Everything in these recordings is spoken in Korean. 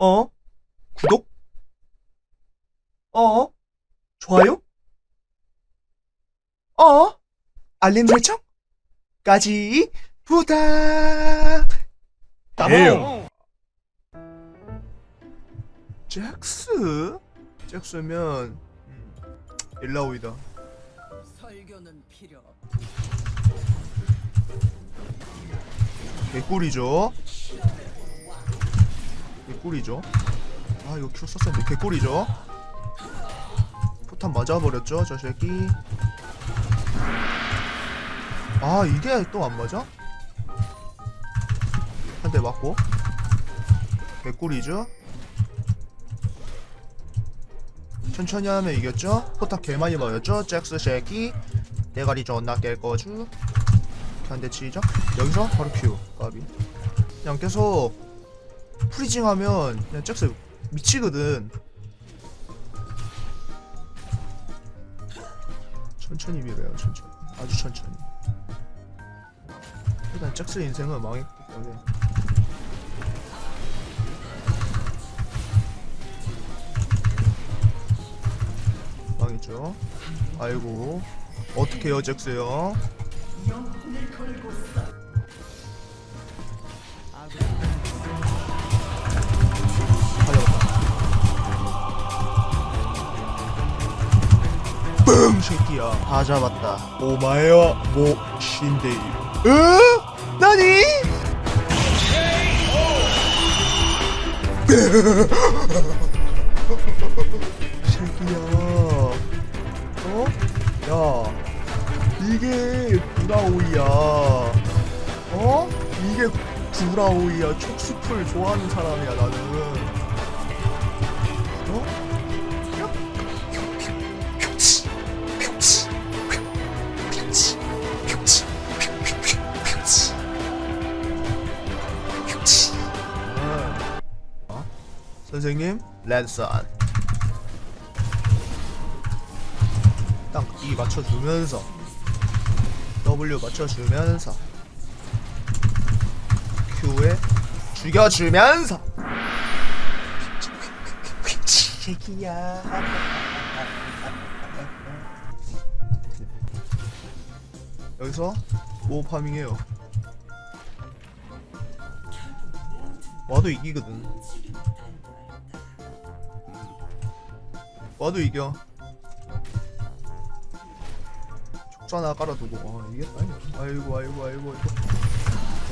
어? 구독? 어? 좋아요? 어? 알림 설정 까지 부탁. 에요. 잭스? 잭스면 음, 일라오이다. 설교는 필요 없. 개꿀이죠. 개꿀이죠. 아 이거 큐 썼었는데 개꿀이죠. 포탄 맞아버렸죠 저 새끼. 아 이게 또 안 맞아? 한 대 맞고. 개꿀이죠. 천천히 하면 이겼죠? 포탑 개 많이 맞았죠? 잭스 새끼 대가리 존나 깰 거죠? 한대 치죠? 여기서 바로 큐 까비 그냥 계속 프리징 하면 그냥 잭스 미치거든. 천천히 밀어요 천천히. 아주 천천히. 일단 잭스 인생은 망했기 때문에. 망했죠. 아이고. 어떻게 해요 잭스요 뻥 새끼야 다 잡았다 오마에와 모 신데이 으? 나니? 새끼야 어? 야 이게 구라오이야 어? 이게 구라오이야 촉수풀 좋아하는 사람이야 나는 선생님 랜선. 딱 E 맞춰주면서 W 맞춰주면서 Q에 죽여주면서. 새끼야. 여기서 모 파밍해요? 와도 이기거든 와도 이겨. 촉수 하나 깔아두고. 아 이겼다 이거. 아이고 아이고 아이고.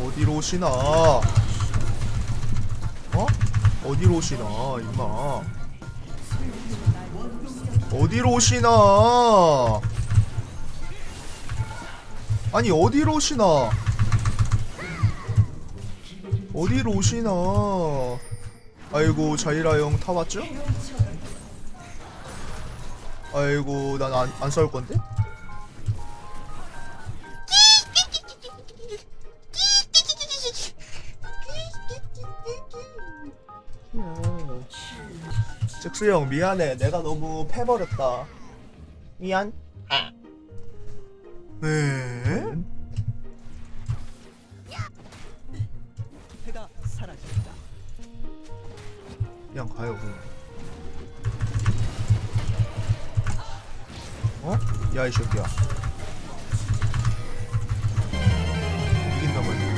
어디로 오시나? 어? 어디로 오시나 임마? 어디로 오시나? 아니 어디로 오시나? 어디로 오시나? 아이고 자이라 형 타봤죠? 아이고 난 안 안 싸울 건데? 잭스 형 미안해 내가 너무 패버렸다 미안 네? 해가 사라진다. 그냥 가요 그냥 어? 야 이 새끼야. 말이야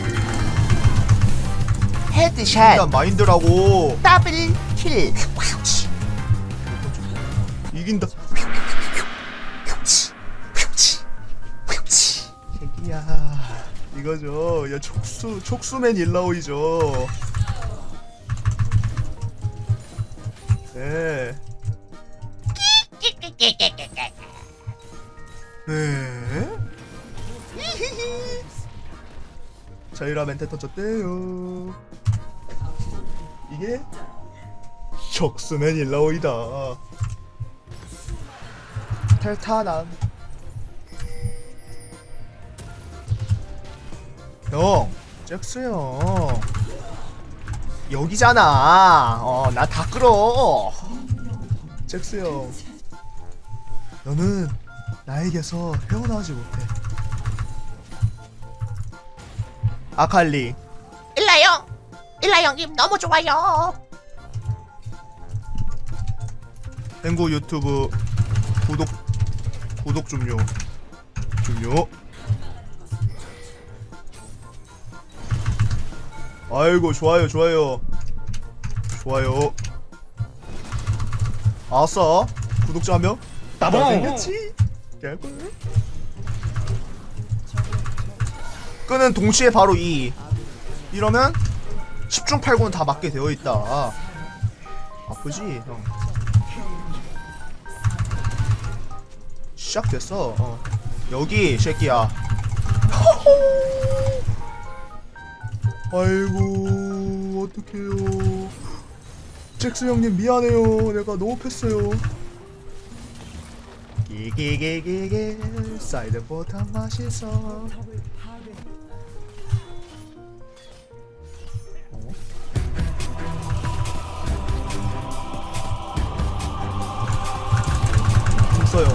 헤드샷. 일단 마인드라고. 더블 킬. 이긴다. 새끼야. 이거죠. 야 촉수 촉수맨 일라오이죠. 네 네? 자이라 멘트 터졌대요. 이게 촉수맨 일라오이다. 텔타남. 형 잭스 형. 여기잖아. 어 나 다 끌어. 잭스 형. 너는 나에게서 헤어나오지 못해. 아칼리. 일라 형 일라 형님 너무 좋아요. 행구 유튜브 구독 구독 좀요. 좀요. 아이고 좋아요 좋아요. 좋아요. 아싸. 구독자 한명? 따봉! 생겼지 개꿀 끄는 동시에 바로 2 이러면 10중 8구는 다 맞게 되어 있다. 아프지? 형 시작됐어. 어. 여기 새끼야. 아이고 어떡해요. 잭스 형님 미안해요. 내가 너무 패어요 기기기기기. 사이드 보탄 맛있어. 어? 있어요.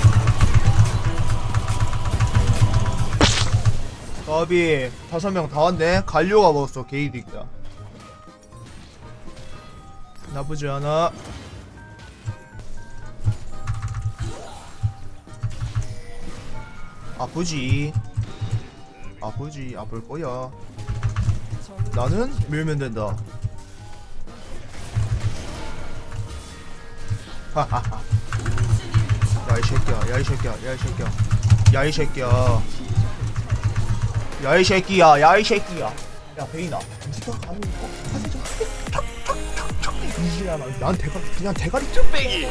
까비 다섯 명 다 왔네. 갈료가 먹었어 게이득이야. 나쁘지 않아 아프지. 아프지. 아플 거야. 나는 밀면 된다. 하하하 야이 새끼야. 야이 새끼야. 야이 새끼야. 야이 새끼야. 야이 새끼야. 야이 새끼야. 야 베이나 니가 가는 거 하지 좀 이지야. 난 대가리 그냥 대가리 좀 빼기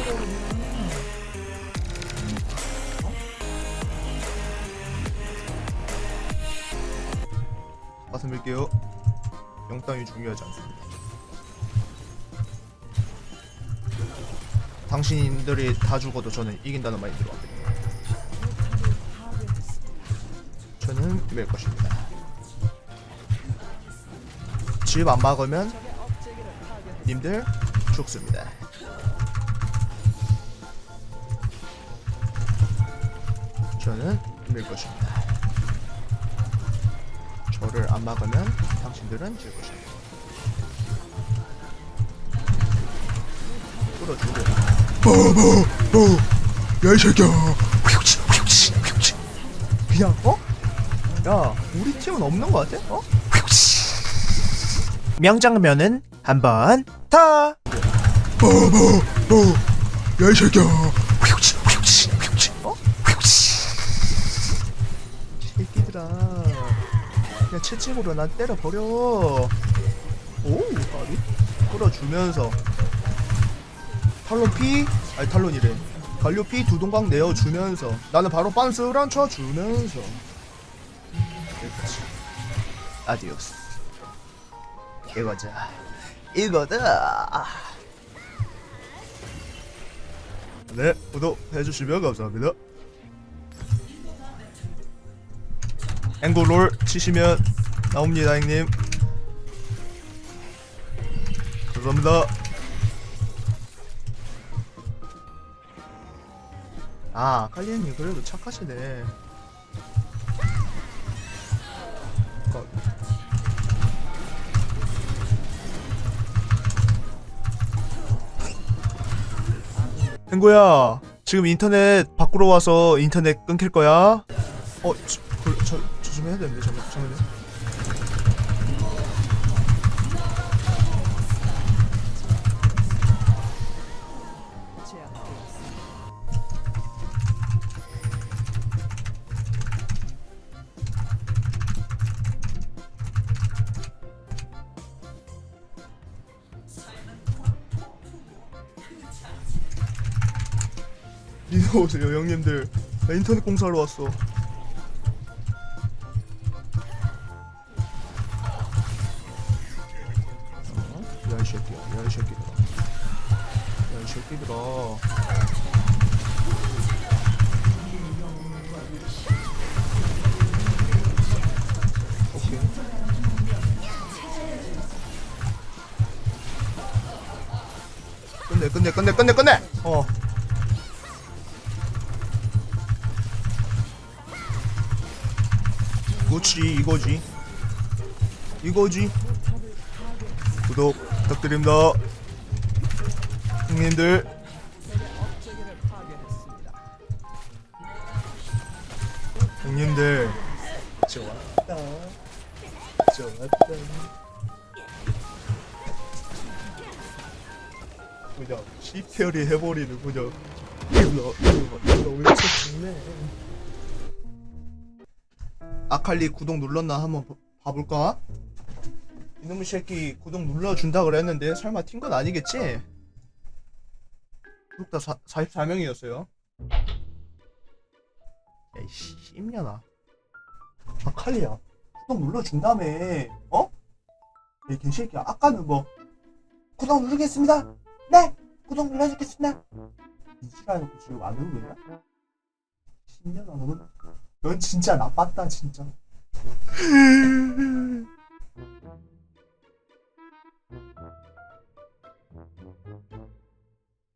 가슴 밀게요. 영땅이 중요하지 않습니다. 당신들이 다 죽어도 저는 이긴다는 말이 들어왔거든요. 저는 밀 것입니다. 집 안 막으면 님들 죽습니다. 저는 밀 것입니다 저를 안 막으면 당신들은 질 것입니다 끌어주고 야이 새끼야 그냥 어? 야 우리 팀은 없는 거 같아? 어? 명장면은 한 번 더. 야이 새끼야 어? 새끼들아 그냥 채찍으로 난 때려버려. 오 까비 끌어주면서. 탈론 피 아니 탈론이래. 갈료 피 두 동강 내어주면서. 나는 바로 빤스랑 쳐주면서. 여기까지 아디오스. 이거자. 이거다. 네 구독해주시면 감사합니다 앵글롤 치시면 나옵니다 형님. 감사합니다. 아 칼리님 그래도 착하시네. 어. 행구야 지금 인터넷 밖으로 와서 인터넷 끊길 거야? 어, 좀 해야 되는데, 잠깐, 잠깐만요. 니도 오세요, 형님들. 나 인터넷 공사하러 왔어. 이 새끼들아 오케이 끝내 끝내 끝내 끝내 끝내! 어. 그렇지 이거지. 이거지. 구독 부탁드립니다. 형님들 형님들 좋았다 좋았다 그냥 시페리 해버리는 그냥 일러 일러 일러 외쳐 죽네 아칼리 구독 눌렀나 한번 봐- 봐볼까? 이놈의 새끼 구독 눌러준다 그랬는데 설마 튄 건 아니겠지? 구독자 44명이었어요 에이씨 씹려나? 아칼리야. 구독 눌러준다며. 어? 이 개새끼야. 아까는 뭐 구독 누르겠습니다. 네! 구독 눌러주겠습니다. 이지랄놓고 지금 안 누르냐? 10년아 너는 넌 진짜 나빴다 진짜